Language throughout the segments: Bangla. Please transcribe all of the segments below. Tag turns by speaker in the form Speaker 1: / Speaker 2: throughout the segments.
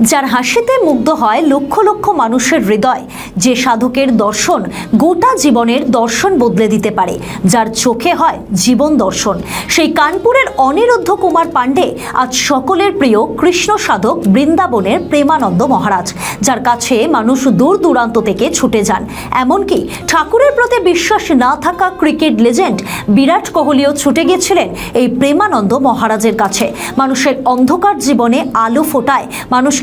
Speaker 1: যার হাসিতে মুগ্ধ হয় লক্ষ লক্ষ মানুষের হৃদয়। যে সাধকের দর্শন গোটা জীবনের দর্শন বদলে দিতে পারে, যার চোখে হয় জীবন দর্শন। সেই কানপুরের অনিরুদ্ধ কুমার পাণ্ডে আজ সকলের প্রিয় কৃষ্ণ সাধক বৃন্দাবনের প্রেমানন্দ মহারাজ, যার কাছে মানুষ দূর দূরান্ত থেকে ছুটে যান। এমনকি ঠাকুরের প্রতি বিশ্বাস না থাকা ক্রিকেট লেজেন্ড বিরাট কোহলিও ছুটে গিয়েছিলেন এই প্রেমানন্দ মহারাজের কাছে। মানুষের অন্ধকার জীবনে আলো ফোটায়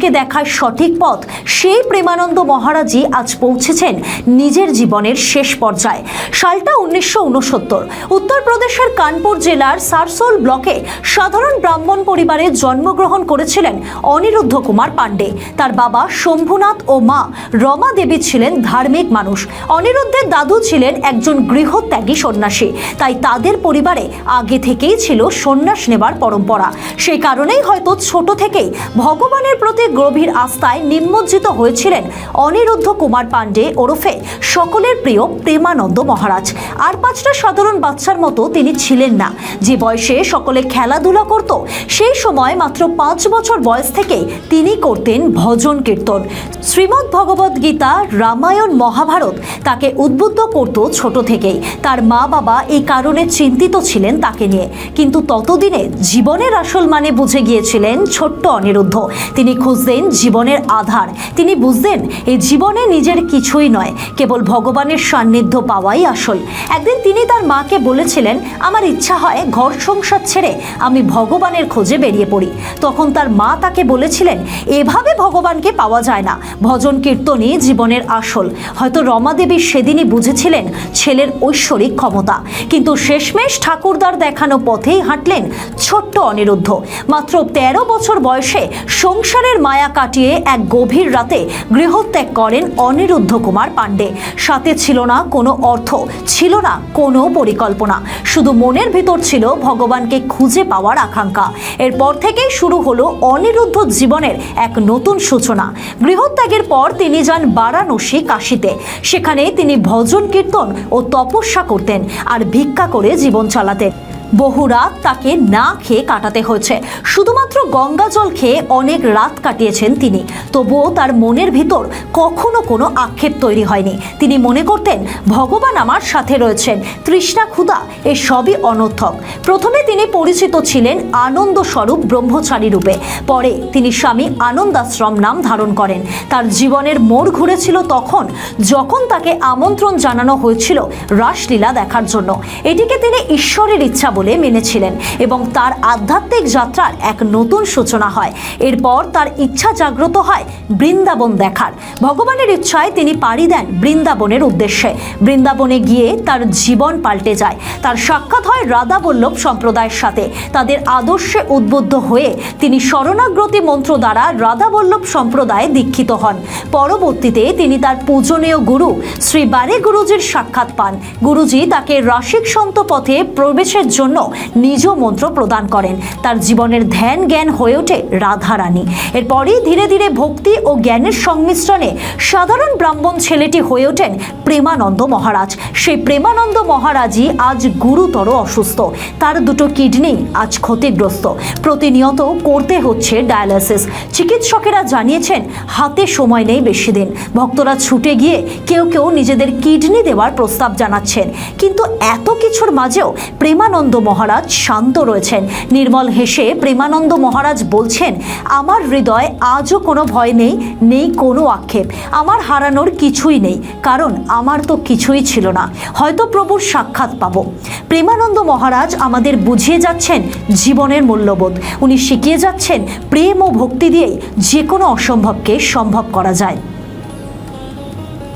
Speaker 1: মানুষকে দেখায় সঠিক পথ, সেই প্রেমানন্দ মহারাজই আজ পৌঁছেছেন নিজের জীবনের শেষ পর্যায়ে। সালটা উনিশশো উনসত্তর। উত্তরপ্রদেশের কানপুর জেলার সারসোল ব্লকে সাধারণ ব্রাহ্মণ পরিবারে জন্মগ্রহণ করেছিলেন অনিরুদ্ধ কুমার পাণ্ডে। তার বাবা শম্ভুনাথ ও মা রমা দেবী ছিলেন ধার্মিক মানুষ। অনিরুদ্ধের দাদু ছিলেন একজন গৃহত্যাগী সন্ন্যাসী। তাই তাদের পরিবারে আগে থেকেই ছিল সন্ন্যাস নেবার পরম্পরা। সেই কারণেই হয়তো ছোট থেকেই ভগবানের প্রতি গভীর আস্থায় নিমজ্জিত হয়েছিলেন অনিরুদ্ধ কুমার পাণ্ডে ওরফে সকলের প্রিয় প্রেমানন্দ মহারাজ। আর পাঁচটা সাধারণ বাচ্চার মতো তিনি ছিলেন না। যে বয়সে সকলে খেলাধুলা করত, সেই সময় মাত্র পাঁচ বছর বয়স থেকে তিনি করতেন ভজন কীর্তন। শ্রীমদ্ ভগবদ গীতা, রামায়ণ, মহাভারত তাকে উদ্বুদ্ধ করত ছোট থেকেই। তার মা বাবা এই কারণে চিন্তিত ছিলেন তাকে নিয়ে। কিন্তু ততদিনে জীবনের আসল মানে বুঝে গিয়েছিলেন ছোট্ট অনিরুদ্ধ। তিনি খুঁজতেন জীবনের আধার। তিনি বুঝতেন, এই জীবনে নিজের কিছুই নয়, কেবল ভগবানের সান্নিধ্য পাওয়াই আসল। একদিন তিনি তার মাকে বলেছিলেন, আমার ইচ্ছা হয় ঘর সংসার ছেড়ে আমি ভগবানের খোঁজে বেরিয়ে পড়ি। তখন তার মা তাকে বলেছিলেন, এভাবে ভগবানকে পাওয়া যায় না। ভজন কীর্তনই জীবনের আসল। হয়তো রমা দেবী সেদিনই বুঝেছিলেন ছেলের ঐশ্বরিক ক্ষমতা। কিন্তু শেষমেশ ঠাকুরদার দেখানো পথেই হাঁটলেন ছোট্ট অনিরুদ্ধ। মাত্র তেরো বছর বয়সে সংসারের মায়া কাটিয়ে এক গভীর রাতে গৃহত্যাগ করেন অনিরুদ্ধ কুমার পাণ্ডে। সাথে ছিল না কোনো অর্থ, ছিল না কোনো পরিকল্পনা। শুধু মনের ভিতর ছিল ভগবানকে খুঁজে পাওয়ার আকাঙ্ক্ষা। এরপর থেকেই শুরু হলো অনিরুদ্ধ জীবনের এক নতুন সূচনা। গৃহত্যাগের পর তিনি যান বারাণসী কাশিতে। সেখানে তিনি ভজন কীর্তন ও তপস্যা করতেন আর ভিক্ষা করে জীবন চালাতেন। বহু রাত তাকে না খেয়ে কাটাতে হয়েছে। শুধুমাত্র গঙ্গা জল খেয়ে অনেক রাত কাটিয়েছেন তিনি। তবুও তার মনের ভিতর কখনো কোনো আক্ষেপ তৈরি হয়নি। তিনি মনে করতেন, ভগবান আমার সাথে রয়েছেন। তৃষ্ণা, ক্ষুধা, এ সবই অনর্থক। প্রথমে তিনি পরিচিত ছিলেন আনন্দ স্বরূপ ব্রহ্মচারী রূপে। পরে তিনি স্বামী আনন্দাশ্রম নাম ধারণ করেন। তার জীবনের মোড় ঘুরেছিল তখন যখন তাকে আমন্ত্রণ জানানো হয়েছিল রাসলীলা দেখার জন্য। এটিকে তিনি ঈশ্বরের ইচ্ছা বলে মেনেছিলেন এবং তার আধ্যাত্মিক যাত্রার এক নতুন সূচনা হয়। এরপর তার ইচ্ছা জাগ্রত হয় বৃন্দাবন দেখার। ভগবানের ইচ্ছায় তিনি পাড়ি দেন বৃন্দাবনের উদ্দেশ্যে। বৃন্দাবনে গিয়ে তার জীবন পাল্টে যায়। তার সাক্ষাৎ হয় রাধা বল্লভ সম্প্রদায়ের সাথে। তাদের আদর্শে উদ্বুদ্ধ হয়ে তিনি শরণাগ্রতি মন্ত্র দ্বারা রাধা বল্লভ সম্প্রদায়ে দীক্ষিত হন। পরবর্তীতে তিনি তার পূজনীয় গুরু শ্রী বারে গুরুজির সাক্ষাৎ পান। গুরুজি তাকে রাসিক সন্ত পথে প্রবেশের জন্য নিজ মন্ত্র প্রদান করেন। তার জীবনের ধ্যান জ্ঞান হয়ে ওঠে রাধারানী। এরপরই ধীরে ধীরে ভক্তি ও জ্ঞানের সংমিশ্রণে সাধারণ ব্রাহ্মণ ছেলেটি হয়ে ওঠেন প্রেমানন্দ মহারাজ। সেই প্রেমানন্দ মহারাজই আজ গুরুতর অসুস্থ। তার দুটো কিডনি আজ ক্ষতিগ্রস্ত। প্রতিনিয়ত করতে হচ্ছে ডায়ালিসিস। চিকিৎসকেরা জানিয়েছেন, হাতে সময় নেই বেশি দিন। ভক্তরা ছুটে গিয়ে কেউ কেউ নিজেদের কিডনি দেওয়ার প্রস্তাব জানাচ্ছেন। কিন্তু এত কিছুর মাঝেও প্রেমানন্দ মহারাজ শান্ত রয়েছেন। নির্মল হেসে প্রেমানন্দ মহারাজ বলছেন, আমার হৃদয় আজও কোনো ভয় নেই নেই কোনো আক্ষেপ। আমার হারানোর কিছুই নেই, কারণ আমার তো কিছুই ছিল না। হয়তো প্রভুর সাক্ষাৎ পাবো। প্রেমানন্দ মহারাজ আমাদের বুঝিয়ে যাচ্ছেন জীবনের মূল্যবোধ। উনি শিখিয়ে যাচ্ছেন, প্রেম ও ভক্তি দিয়েই যে কোনো অসম্ভবকে সম্ভব করা যায়।